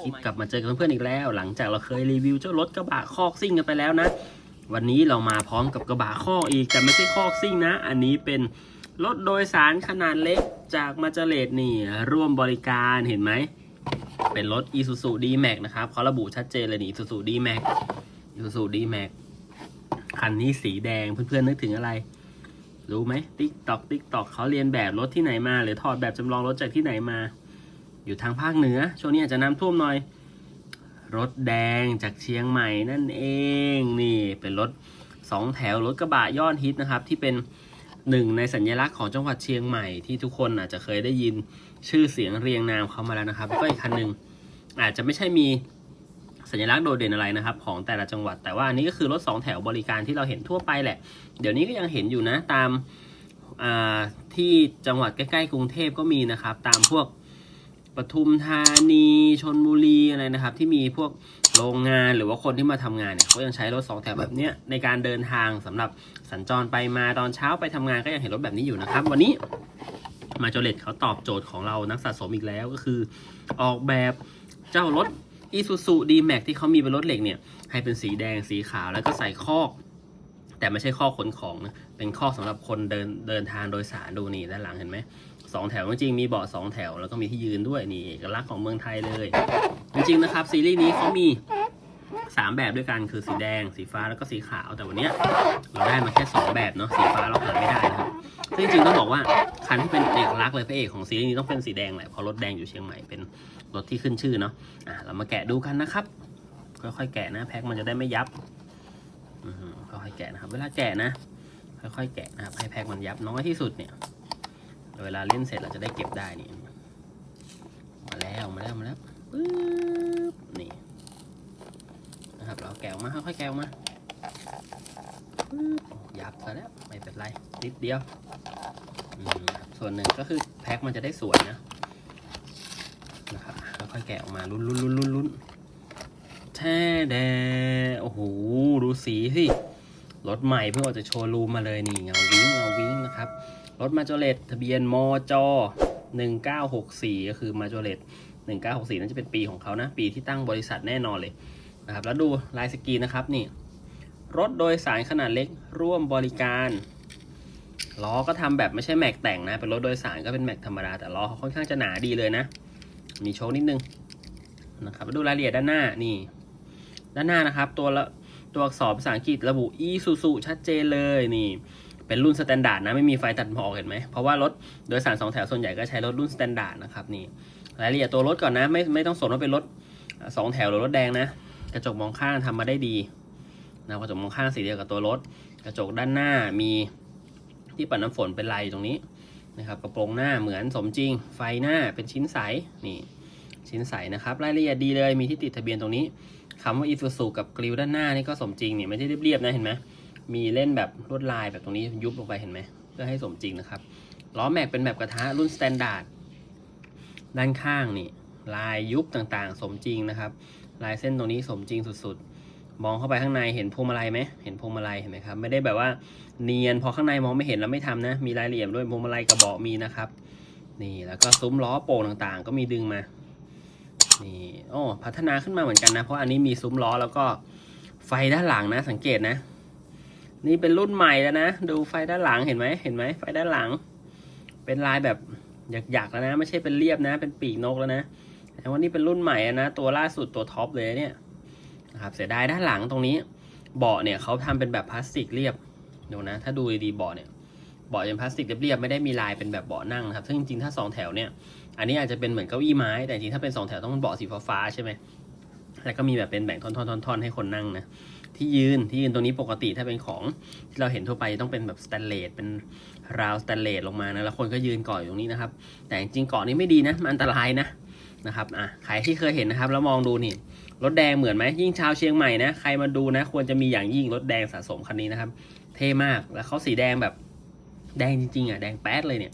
คลิปกลับมาเจอกับเพื่อนๆอีกแล้ว หลังจากเราเคยรีวิวเจ้ารถกระบะคอกซิ่งกันไปแล้วนะ วันนี้เรามาพร้อมกับกระบะคอกอีกแต่ไม่ใช่คอกซิ่งนะ อันนี้เป็นรถโดยสารขนาดเล็กจากมาเจเลตนี่ ร่วมบริการเห็นไหม เป็นรถ Isuzu D-Max นะครับเขาระบุชัดเจนเลยนี่ Isuzu D-Max Isuzu D-Max คันนี้สีแดงเพื่อนๆนึกถึงอะไร รู้ไหมติ๊กตอกติ๊กตอกเขาเรียนแบบรถที่ไหนมา หรือถอดแบบจำลองรถจากที่ไหนมา อยู่ทางภาคเหนือ ช่วงนี้อาจจะน้ำท่วมหน่อย รถแดงจากเชียงใหม่นั่นเองนี่เป็นรถสองแถวรถกระบะยอดฮิตนะครับ ที่เป็นหนึ่งในสัญลักษณ์ของจังหวัดเชียงใหม่ที่ทุกคนอาจจะเคยได้ยินชื่อเสียงเรียงนามเขามาแล้วนะครับแล้วก็อีกคันหนึ่งอาจจะไม่ใช่มี สัญลักษณ์โดดเด่นอะไรนะครับของแต่ละจังหวัด แต่ว่าอันนี้ก็คือรถสองแถวบริการที่เราเห็นทั่วไปแหละ เดี๋ยวนี้ก็ยังเห็นอยู่นะตามาที่จังหวัดใกล้ๆกรุงเทพก็มีนะครับ ตามพวกปทุมธานีชนบุรีอะไรนะครับ ที่มีพวกโรงงานหรือว่าคนที่มาทำงานเนี่ยเขายังใช้รถสองแถวแบบเนี้ยในการเดินทางสำหรับสัญจรไปมาตอนเช้าไปทำงานก็ยังเห็นรถแบบนี้อยู่นะครับ วันนี้มาโจเลตเขาตอบโจทย์ของเรานักสะสมอีกแล้วก็คือ ออกแบบเจ้ารถ Isuzu D-Max ที่เขามีเป็นรถเหล็กเนี่ย ให้เป็นสีแดงสีขาวแล้วก็ใส่คอก แต่ไม่ใช่คอกขนของนะเป็นคอกสำหรับคนเดินเดินทางโดยสารดูนี่ด้านหลังเห็นไหมสองแถวจริงมีเบาะสองแถวแล้วก็มีที่ยืนด้วยนี่เอกลักษณ์ของเมืองไทยเลย จริงๆนะครับ ซีรีส์นี้เขามีสามแบบด้วยกันคือสีแดง สีฟ้าแล้วก็สีขาวแต่วันนี้เราได้มาแค่สองแบบเนาะสีฟ้าเราหาไม่ได้นะครับ ซึ่งจริงต้องบอกว่าคันที่เป็นเอกลักษณ์เลยพระเอกของซีรีส์นี้ต้องเป็นสีแดงแหละเพราะรถแดงอยู่เชียงใหม่เป็นรถที่ขึ้นชื่อเนาะอะเรามาแกะดูกันนะครับค่อยๆแกะนะแพ็คมันจะได้ไม่ยับอค่อยๆแกะนะครับ เวลาแกะนะ ค่อยๆแกะนะครับให้แพ็คมันยับน้อยที่สุดเนี่ยเวลาเล่นเสร็จเราจะได้เก็บได้นี่มาแล้วมาแล้วมาแล้วปึ๊บนี่นะครับ เราแกะออกมาค่อยๆแกะออกมาปึ๊บโอ้ยับซะแล้วไม่เป็นไรนิดเดียว ส่วนหนึ่งก็คือแพ็คมันจะได้สวยนะนะครับค่อยๆแกะออกมาลุ้นลุ้นลุ้นลุ้นลุ้นแช่แดโอ้โหดูสีสิรถใหม่เพิ่งออกจากโชว์รูมมาเลยนี่เงาวิ้งเงาวิ้งนะครับรถมาจเลตทะเบียนมจ1964 ก็คือมาจเลต1964นั่นจะเป็นปีของเขานะ ปีที่ตั้งบริษัทแน่นอนเลยนะครับแล้วดูลายสกีนะครับนี่รถโดยสารขนาดเล็กร่วมบริการ ล้อก็ทำแบบไม่ใช่แม็กแต่งนะ เป็นรถโดยสารก็เป็นแม็กธรรมดา แต่ล้อเขาค่อนข้างจะหนาดีเลยนะ มีโชว์นิดนึงนะครับมาดูรายละเอียดด้านหน้านี่ ด้านหน้านะครับ ตัวละตัวอักษรภาษาอังกฤษระบุ Isuzu ชัดเจนเลยนี่เป็นรุ่นสแตนดาร์ดนะไม่มีไฟตัดหมอกเห็นไหมเพราะว่ารถโดยสารสองแถวส่วนใหญ่ก็ใช้รถรุ่นสแตนดาร์ดนะครับนี่รายละเอียดตัวรถก่อนนะ ไม่ไม่ต้องสนว่าเป็นรถสองแถวหรือรถแดงนะ กระจกมองข้างทำมาได้ดีนะกระจกมองข้างสีเดียวกับตัวรถ กระจกด้านหน้ามี ที่ปัดน้ำฝนเป็นลายตรงนี้นะครับกระโปรงหน้าเหมือนสมจริง ไฟหน้าเป็นชิ้นใสนี่ชิ้นใสนะครับรายละเอียดดีเลยมีที่ติดทะเบียนตรงนี้คำว่าอีซูซูกับกริวด้านหน้านี่ก็สมจริงเนี่ยไม่ใช่เรียบๆนะเห็นไหมมีเล่นแบบลวดลายแบบตรงนี้ยุบลงไปเห็นไหมเพื่อให้สมจริงนะครับล้อแม็กเป็นแบบกระทะรุ่นสแตนดาร์ดด้านข้างนี่ลายยุบต่างๆ สมจริงนะครับ ลายเส้นตรงนี้สมจริงสุดๆ มองเข้าไปข้างในเห็นพวงมาลัยไหมเห็นพวงมาลัยเห็นไหมครับ ไม่ได้แบบว่าเนียนพอข้างในมองไม่เห็นแล้วไม่ทำนะ มีรายละเอียดด้วยพวงมาลัยกระบอกมีนะครับ นี่แล้วก็ซุ้มล้อโป่งต่างๆ ก็มีดึงมา นี่โอ้พัฒนาขึ้นมาเหมือนกันนะ เพราะอันนี้มีซุ้มล้อแล้วก็ไฟด้านหลังนะ สังเกตนะ นี่เป็นรุ่นใหม่แล้วนะ ดูไฟด้านหลังเห็นไหมเห็นไหมไฟด้านหลัง เป็นลายแบบหยักๆแล้วนะ ไม่ใช่เป็นเรียบนะ เป็นปีกนกแล้วนะแต่ว่านี่เป็นรุ่นใหม่นะ ตัวล่าสุดตัวท็อปเลยเนี่ย นะครับเสียดายด้านหลังตรงนี้ เบาะเนี่ยเขาทำเป็นแบบพลาสติกเรียบดูนะ ถ้าดูดีเบาะเนี่ยเบาะเป็นพลาสติกเรียบๆไม่ได้มีลายเป็นแบบเบาะนั่งนะครับซึ่งจริงๆถ้าสองแถวเนี่ยอันนี้อาจจะเป็นเหมือนเก้าอี้ไม้แต่จริงถ้าเป็นสองแถวต้องเป็นเบาะสีฟ้าๆใช่ไหมแล้วก็มีแบบเป็นแบ่งท่อนๆๆให้คนนั่งนะที่ยืนที่ยืนตรงนี้ปกติถ้าเป็นของที่เราเห็นทั่วไปต้องเป็นแบบสแตนเลสเป็นราวสแตนเลสลงมานะแล้วคนก็ยืนเกาะอยู่ตรงนี้นะครับ แต่จริงๆเกาะนี้ไม่ดีนะมันอันตรายนะ นะครับอะใครที่เคยเห็นนะครับแล้วมองดูนี่รถแดงเหมือนไหมยิ่งชาวเชียงใหม่นะใครมาดูนะ ควรจะมีอย่างยิ่งรถแดงสะสมคันนี้นะครับ เท่มากแล้วเขาสีแดงแบบแดงจริงๆอะแดงแป๊ดเลยเนี่ย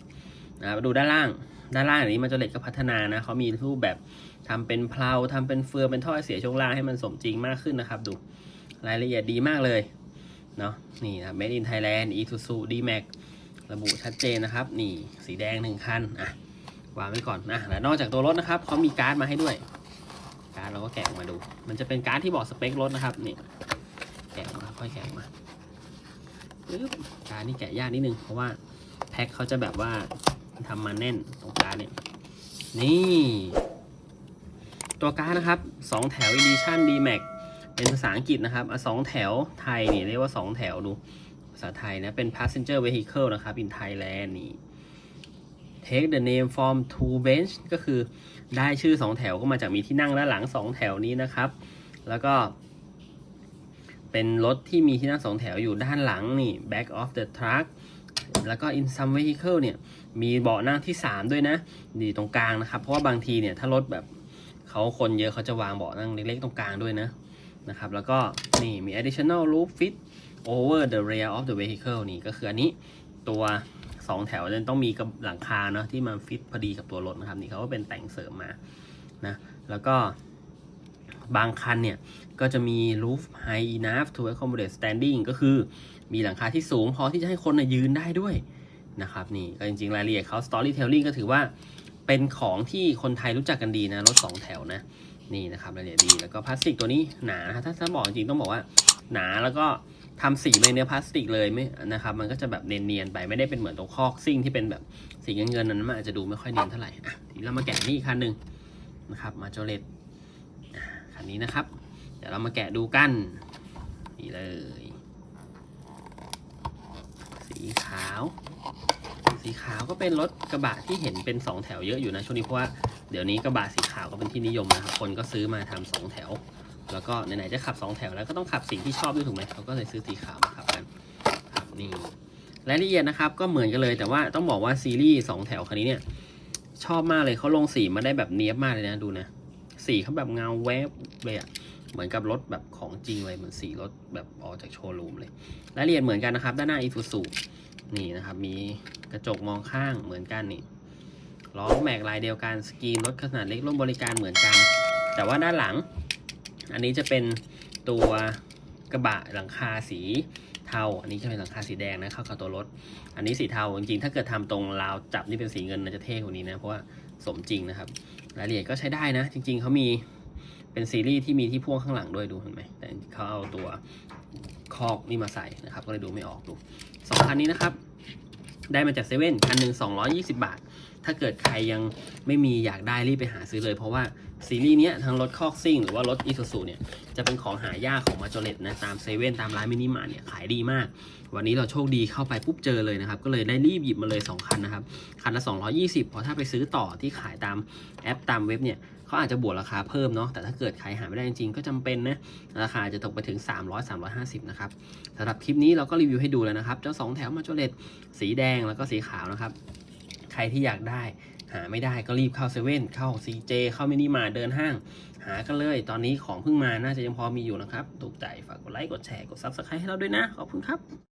นะดูด้านล่างด้านล่างอันนี้มันจะเล็กก็พัฒนานะเขามีรูปแบบทำเป็นเพลาทำเป็นเฟืองเป็นท่อเสียช่วงล่างให้มันสมจริงมากขึ้นนะครับ ดูรายละเอียดดีมากเลยเนาะนี่นะ Made in Thailand Isuzu D-Max ระบุชัดเจนนะครับ นี่สีแดงหนึ่งคันอะ วางไว้ก่อนนะและนอกจากตัวรถนะครับเขามีการ์ดมาให้ด้วย การ์ดเราก็แกะออกมาดู มันจะเป็นการ์ดที่บอกสเปครถนะครับนี่แกะออกมาค่อยแกะออกมาการ์ดนี่แกะยากนิดนึงเพราะว่าแพ็คเขาจะแบบว่าทำมาแน่นตรงการ์ดเนี่ยนี่ ตัวการ์ดนะครับสองแถว Edition D Max เป็นภาษาอังกฤษนะครับอะสองแถวไทยนี่เรียกว่าสองแถวดูภาษาไทยนะเป็น passenger vehicle นะครับ in Thailand นี่ take the name from two bench ก็คือได้ชื่อ 2 แถวก็มาจากมีที่นั่งด้านหลัง 2 แถวนี้นะครับ แล้วก็ เป็นรถที่มีที่นั่ง 2 แถวอยู่ด้านหลังนี่ back of the truck แล้วก็ in some vehicle เนี่ย มีเบาะนั่งที่ 3 ด้วยนะนี่ตรงกลางนะครับ เพราะว่าบางทีเนี่ย ถ้ารถแบบเขาคนเยอะเขาจะวางเบาะนั่งเล็กๆ ตรงกลางด้วยนะนะครับ แล้วก็นี่มี additional roof fit over the rear of the vehicle นี่ก็คืออันนี้ตัว 2แถวจะต้องมีกับหลังคาเนาะที่มันฟิตพอดีกับตัวรถนะครับนี่เขาก็เป็นแต่งเสริมมานะแล้วก็บางคันเนี่ย ก็จะมี roof high enough to accommodate standing ก็คือมีหลังคาที่สูงพอที่จะให้คนนะยืนได้ด้วยนะครับนี่ก็จริงๆ รายละเอียดเขา storytelling ก็ถือว่าเป็นของที่คนไทยรู้จักกันดีนะ รถ 2 แถวนะ นี่นะครับรายละเอียดดี แล้วก็พลาสติกตัวนี้หนานะถ้าถ้าบอกจริงต้องบอกว่าหนาแล้วก็ ทำสีในเนื้อพลาสติกเลยไม่นะครับ มันก็จะแบบเนียนๆไปไม่ได้เป็นเหมือนตรงคอกซิ่งที่เป็นแบบสีเงินๆนั้นมันอาจจะดูไม่ค่อยเนียนเท่าไหร่อะทีนี้เรามาแกะนี่อีกคันหนึ่งนะครับมาโจเลตคันนี้นะครับ เดี๋ยวเรามาแกะดูกันนี่เลย สีขาว สีขาวก็เป็นรถกระบะที่เห็นเป็น2แถวเยอะอยู่นะช่วงนี้เพราะว่าเดี๋ยวนี้กระบะสีขาวก็เป็นที่นิยมนะครับคนก็ซื้อมาทำสองแถว แล้วก็ไหนๆจะขับ 2 แถวแล้วก็ต้องขับสีที่ชอบด้วยถูกไหมเขาก็เลยซื้อสีขาวมาขับกันครับนี่รายละเอียดนะครับก็เหมือนกันเลยแต่ว่าต้องบอกว่าซีรีส์2แถวคันนี้เนี่ยชอบมากเลยเขาลงสีมาได้แบบเนี้ยบมากเลยนะดูนะสีเขาแบบเงาแวบเลยอะเหมือนกับรถแบบของจริงเลยเหมือนสีรถแบบออกจากโชว์รูมเลยรายละเอียดเหมือนกันนะครับ ด้านหน้าอี u ู u นี่นะครับมีกระจกมองข้างเหมือนกันนี่ล้อแม็กลายเดียวกันสกรีนรถขนาดเล็กร่วมบริการเหมือนกัน แต่ว่าด้านหลัง อันนี้จะเป็นตัวกระบะหลังคาสีเทา อันนี้จะเป็นหลังคาสีแดงนะเข้ากับตัวรถ อันนี้สีเทาจริงๆ ถ้าเกิดทำตรงราวจับนี่เป็นสีเงินน่าจะเท่กว่านี้นะ เพราะว่าสมจริงนะครับ รายละเอียดก็ใช้ได้นะ จริง ๆเขามีเป็นซีรีส์ที่มีที่พ่วงข้างหลังด้วยดูเห็นไหมแต่เขาเอาตัวคอกนี่มาใส่นะครับ ก็เลยดูไม่ออกดูสองคันนี้นะครับ ได้มาจากเซเว่นคันหนึ่ง220 บาท ถ้าเกิดใครยังไม่มีอยากได้รีบไปหาซื้อเลย เพราะว่า ซีรีส์เนี้ยทั้งรถคอกซิ่งหรือว่ารถอีซูซูเนี่ยจะเป็นของหายากของมาจเลตนะตามเซเว่นตามร้านมินิมาร์เนี่ยขายดีมาก วันนี้เราโชคดีเข้าไปปุ๊บเจอเลยนะครับ ก็เลยได้รีบหยิบมาเลย 2 คันนะครับ คันละ 220เพราะถ้าไปซื้อต่อที่ขายตามแอปตามเว็บเนี่ยเขาอาจจะบวกราคาเพิ่มเนาะแต่ถ้าเกิดใครหาไม่ได้จริงๆก็จำเป็นนะราคาจะตกไปถึง 300 350นะครับสำหรับคลิปนี้เราก็รีวิวให้ดูแล้วนะครับเจ้า2แถวมาจเลตสีแดงแล้วก็สีขาวนะครับใครที่อยากได้ หาไม่ได้ก็รีบเข้าเซเว่นเข้า CJ เข้ามินิมาเดินห้าง หากันเลย ตอนนี้ของเพิ่งมาน่าจะยังพอมีอยู่นะครับ ถูกใจฝากกดไลค์กดแชร์กด Subscribe ให้เราด้วยนะ ขอบคุณครับ